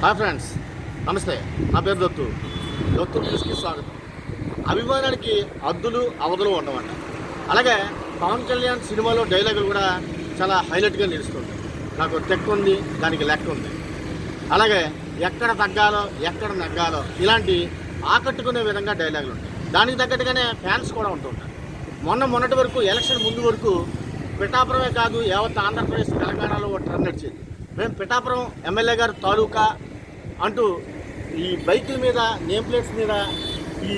Hi friends నమస్తే. నా పేరు దత్తు. దత్తు న్యూస్కి స్వాగతం. అభిమానానికి అద్దులు అవధులు ఉండవంట. అలాగే పవన్ కళ్యాణ్ సినిమాలో డైలాగులు కూడా చాలా హైలైట్గా నిలుస్తుంది. నాకు తెక్కు ఉంది దానికి లెక్క ఉంది. అలాగే ఎక్కడ తగ్గాలో ఎక్కడ నగ్గాలో ఇలాంటి ఆకట్టుకునే విధంగా డైలాగులు ఉంటాయి. దానికి తగ్గట్టుగానే ఫ్యాన్స్ కూడా ఉంటుంటారు మొన్న మొన్నటి వరకు ఎలక్షన్ ముందు వరకు పిఠాపురమే కాదు యావత్ ఆంధ్రప్రదేశ్ తెలంగాణలో ఒక ట్రెండ్ నడిచింది. మేము పిఠాపురం ఎమ్మెల్యే గారు తాలూకా అంటూ ఈ బైకుల మీద నేమ్ ప్లేట్స్ మీద ఈ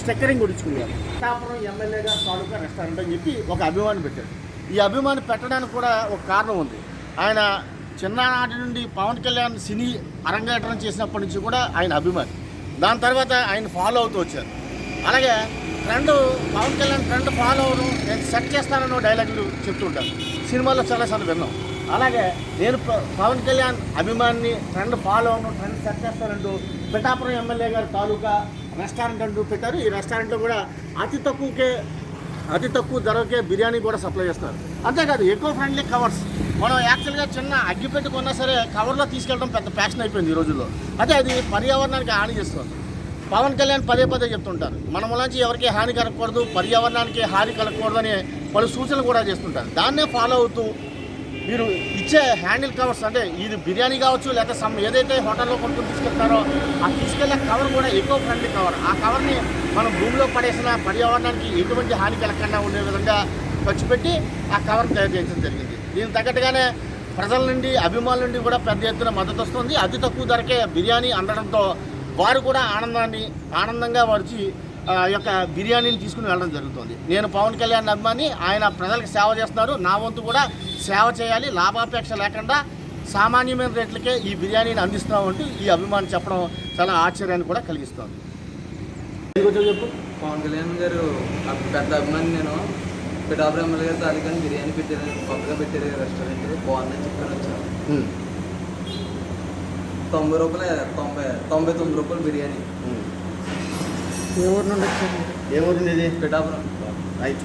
స్టెక్కరింగ్ ఉడుచుకున్నారు. పిఠాపురం ఎమ్మెల్యేగా తాలూకా రెస్టారెంట్ అని చెప్పి ఒక అభిమాని పెట్టాడు ఈ అభిమాని పెట్టడానికి కూడా ఒక కారణం ఉంది. ఆయన చిన్ననాటి నుండి పవన్ కళ్యాణ్ సినీ అరంగేట్రం చేసినప్పటి నుంచి కూడా ఆయన అభిమాని. దాని తర్వాత ఆయన ఫాలో అవుతూ వచ్చారు. అలాగే trend Pawan Kalyan trend follow అవను నేను సెట్ చేస్తానన్న డైలాగులు చెప్తుంటాను సినిమాలో చాలాసార్లు విన్నాం. అలాగే నేను ప- పవన్ కళ్యాణ్ అభిమాని ట్రెండ్ ఫాలో అవడం ట్రెండ్ సెట్ చేస్తానంటూ పిఠాపురం ఎమ్మెల్యే గారు తాలూకా రెస్టారెంట్ అంటూ పెట్టారు. ఈ రెస్టారెంట్లో కూడా అతి తక్కువకే అతి తక్కువ ధరకే బిర్యానీ కూడా సప్లై చేస్తారు. అంతేకాదు ఎక్కువ ఫ్రెండ్లీ కవర్స్ మనం యాక్చువల్గా చిన్న అగ్గిపెట్టి కొన్నా సరే కవర్లో తీసుకెళ్ళడం పెద్ద ప్యాషన్ అయిపోయింది ఈ రోజుల్లో. అదే అది పర్యావరణానికి హాని చేస్తుంది. పవన్ కళ్యాణ్ పదే పదే చెప్తుంటారు మన వల్ల ఎవరికి హాని కలగకూడదు పర్యావరణానికి హాని కలగకూడదు అని పలు సూచనలు కూడా చేస్తుంటారు. దాన్నే ఫాలో అవుతూ మీరు ఇచ్చే హ్యాండిల్ కవర్స్ అంటే ఇది బిర్యానీ కావచ్చు లేకపోతే సమ్ ఏదైతే హోటల్లో కొనుక్కొని తీసుకెళ్తారో ఆ తీసుకెళ్ళే కవర్ కూడా ఎక్కువ ఫ్రెండ్లీ కవర్. ఆ కవర్ని మనం భూమిలో పడేసిన పర్యావరణానికి ఎటువంటి హాని కలగకుండా ఉండే విధంగా ఖర్చు పెట్టి ఆ కవర్ తయారు చేయడం జరిగింది. దీనికి తగ్గట్టుగానే ప్రజల నుండి అభిమానుల నుండి కూడా పెద్ద ఎత్తున మద్దతు వస్తుంది. అతి తక్కువ ధరకే బిర్యానీ అందడంతో వారు కూడా ఆనందాన్ని ఆనందంగా వచ్చి యొక్క బిర్యానీని తీసుకుని వెళ్ళడం జరుగుతుంది. నేను పవన్ కళ్యాణ్ అభిమాని ఆయన ప్రజలకు సేవ చేస్తున్నారు నా వంతు కూడా సేవ చేయాలి. లాభాపేక్ష లేకుండా సామాన్యమైన రేట్లకే ఈ బిర్యానీని అందిస్తున్నామంటూ ఈ అభిమాని చెప్పడం చాలా ఆశ్చర్యాన్ని కూడా కలిగిస్తుంది. చెప్పు. పవన్ కళ్యాణ్ గారు పెద్ద అభిమాని నేను. పిఠాపురం ఎమ్మెల్యే గారు తాలూకాని బిర్యానీ పెట్టారు. కొత్తగా పెట్టారు రెస్టారెంట్ బాగుందని చెప్పాను వచ్చాను. తొంభై రూపాయలు తొంభై తొంభై తొమ్మిది రూపాయలు బిర్యానీ. ఏ ఊరు నుండి వచ్చారు ఏమవుతుంది ఇది? పిఠాపురం. రైట్.